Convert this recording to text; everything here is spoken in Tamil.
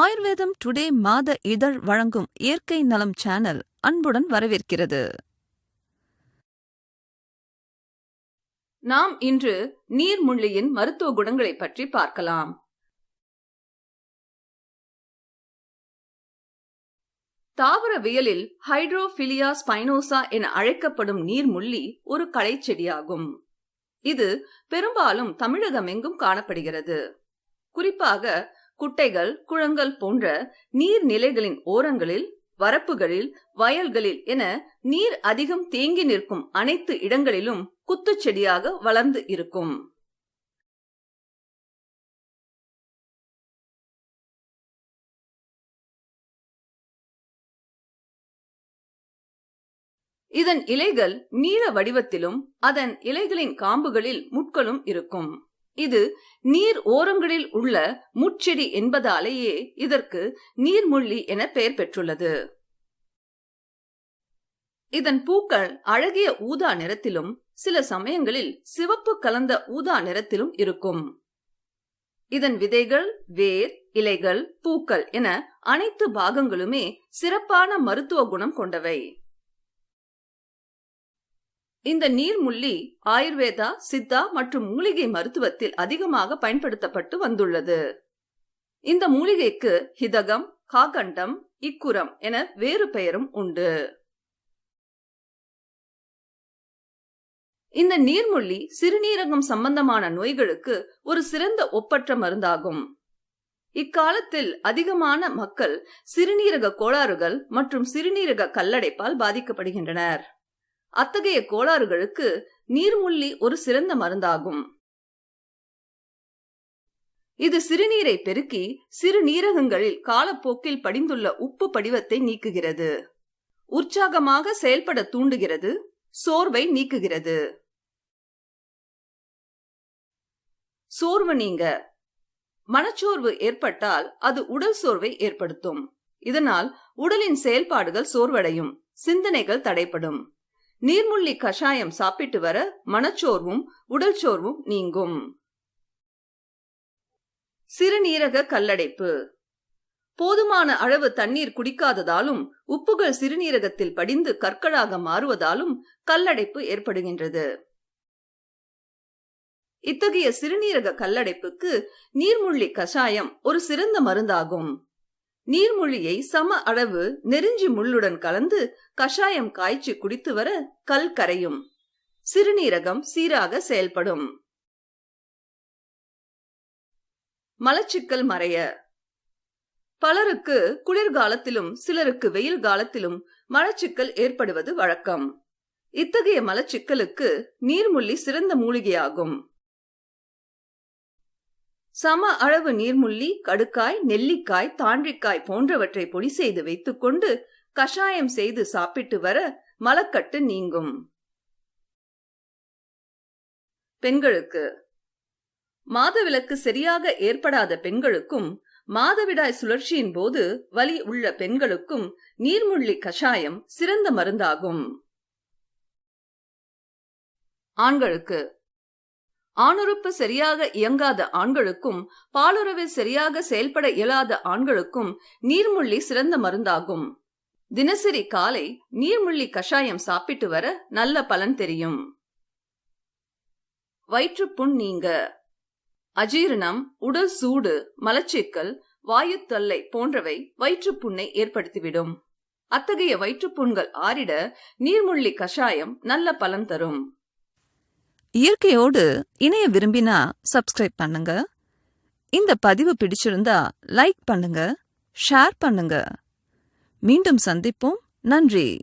ஆயுர்வேதம் டுடே மாத இதழ் வழங்கும் இயற்கை நலம் சேனல் அன்புடன் வரவேற்கிறது. நாம் இன்று நீர்முள்ளியின் மருத்துவ குணங்களை பற்றி பார்க்கலாம். தாவரவியலில் ஹைட்ரோஃபிலியா ஸ்பைனோசா என அழைக்கப்படும் நீர்முள்ளி ஒரு களைச்செடியாகும் இது பெரும்பாலும் தமிழகமெங்கும் காணப்படுகிறது. குறிப்பாக குட்டைகள் குளங்கள் போன்ற நீர்நிலைகளின் ஓரங்களில் வரப்புகளில் வயல்களில் என நீர் அதிகம் தேங்கி நிற்கும் அனைத்து இடங்களிலும் குத்துச்செடியாக வளர்ந்து இருக்கும். இதன் இலைகள் நீல வடிவத்திலும் அதன் இலைகளின் காம்புகளில் முட்களும் இருக்கும். இது நீர் ஓரங்களில் உள்ள முட்செடி என்பதாலேயே இதற்கு நீர்முள்ளி என பெயர் பெற்றுள்ளது. இதன் பூக்கள் அழகிய ஊதா நிறத்திலும் சில சமயங்களில் சிவப்பு கலந்த ஊதா நிறத்திலும் இருக்கும். இதன் விதைகள் வேர் இலைகள் பூக்கள் என அனைத்து பாகங்களுமே சிறப்பான மருத்துவ குணம் கொண்டவை. இந்த நீர்முள்ளி ஆயுர்வேதா சித்தா மற்றும் மூலிகை மருத்துவத்தில் அதிகமாக பயன்படுத்தப்பட்டு வந்துள்ளது. இந்த மூலிகைக்கு ஹிதகம் காகண்டம் இக்குரம் என வேறு பெயரும் உண்டு. இந்த நீர்முள்ளி சிறுநீரகம் சம்பந்தமான நோய்களுக்கு ஒரு சிறந்த ஒப்பற்ற மருந்தாகும். இக்காலத்தில் அதிகமான மக்கள் சிறுநீரக கோளாறுகள் மற்றும் சிறுநீரக கல்லடைப்பால் பாதிக்கப்படுகின்றனர். அத்தகைய கோளாறுகளுக்கு நீர்முள்ளி ஒரு சிறந்த மருந்தாகும். இது சிறுநீரை பெருக்கி சிறுநீரகங்களில் காலப்போக்கில் படிந்துள்ள உப்பு படிவத்தை நீக்குகிறது. உற்சாகமாக செயல்பட தூண்டுகிறது சோர்வை நீக்குகிறது. சோர்வு நீங்க. மனச்சோர்வு ஏற்பட்டால் அது உடல் சோர்வை ஏற்படுத்தும். இதனால் உடலின் செயல்பாடுகள் சோர்வடையும் சிந்தனைகள் தடைப்படும் நீர்முள்ளி கஷாயம் சாப்பிட்டு வர மனச்சோர்வும் உடல் சோர்வும் நீங்கும். சிறுநீரக கல்லடைப்பு. போதுமான அளவு தண்ணீர் குடிக்காததாலும் உப்புகள் சிறுநீரகத்தில் படிந்து கற்களாக மாறுவதாலும் கல்லடைப்பு ஏற்படுகின்றது. இத்தகைய சிறுநீரக கல்லடைப்புக்கு நீர்முள்ளி கஷாயம் ஒரு சிறந்த மருந்தாகும். நீர்மொழியை சம அளவு நெருஞ்சி முள்ளுடன் கலந்து கஷாயம் காய்ச்சி குடித்து வர கல் கரையும். சிறுநீரகம் சீராக செயல்படும். மலச்சிக்கல் மறைய. பலருக்கு குளிர்காலத்திலும் சிலருக்கு வெயில் காலத்திலும் மலச்சிக்கல் ஏற்படுவது வழக்கம். இத்தகைய மலச்சிக்கலுக்கு நீர்முள்ளி சிறந்த மூலிகையாகும். சம அளவு நீர்முள்ளி கடுக்காய் நெல்லிக்காய் தாண்டிக்காய் போன்றவற்றை பொடி செய்து வைத்துக்கொண்டு கஷாயம் செய்து சாப்பிட்டு வர மலக்கட்டு நீங்கும். பெண்களுக்கு. மாதவிலக்கு சரியாக ஏற்படாத பெண்களுக்கும் மாதவிடாய் சுழற்சியின் போது வலி உள்ள பெண்களுக்கும் நீர்முள்ளி கஷாயம் சிறந்த மருந்தாகும். ஆண்களுக்கு. ஆணுறுப்பு சரியாக இயங்காத ஆண்களுக்கும் பாலுறவில் சரியாக செயல்பட இயலாத ஆண்களுக்கும் நீர்முள்ளி சிறந்த மருந்தாகும். தினசரி காலை நீர்முள்ளி கஷாயம் சாப்பிட்டு வர நல்ல பலன் தெரியும். வயிற்றுப்புண் நீங்க. அஜீரணம் உடல் சூடு மலச்சிக்கல் வாயு தொல்லை போன்றவை வயிற்றுப்புண்ணை ஏற்படுத்திவிடும். அத்தகைய வயிற்றுப்புண்கள் ஆறிட நீர்முள்ளி கஷாயம் நல்ல பலன் தரும். இயற்கையோடு இணைய விரும்பினா சப்ஸ்கிரைப் பண்ணுங்க. இந்த பதிவு பிடிச்சிருந்தா லைக் பண்ணுங்க ஷேர் பண்ணுங்க. மீண்டும் சந்திப்போம். நன்றி.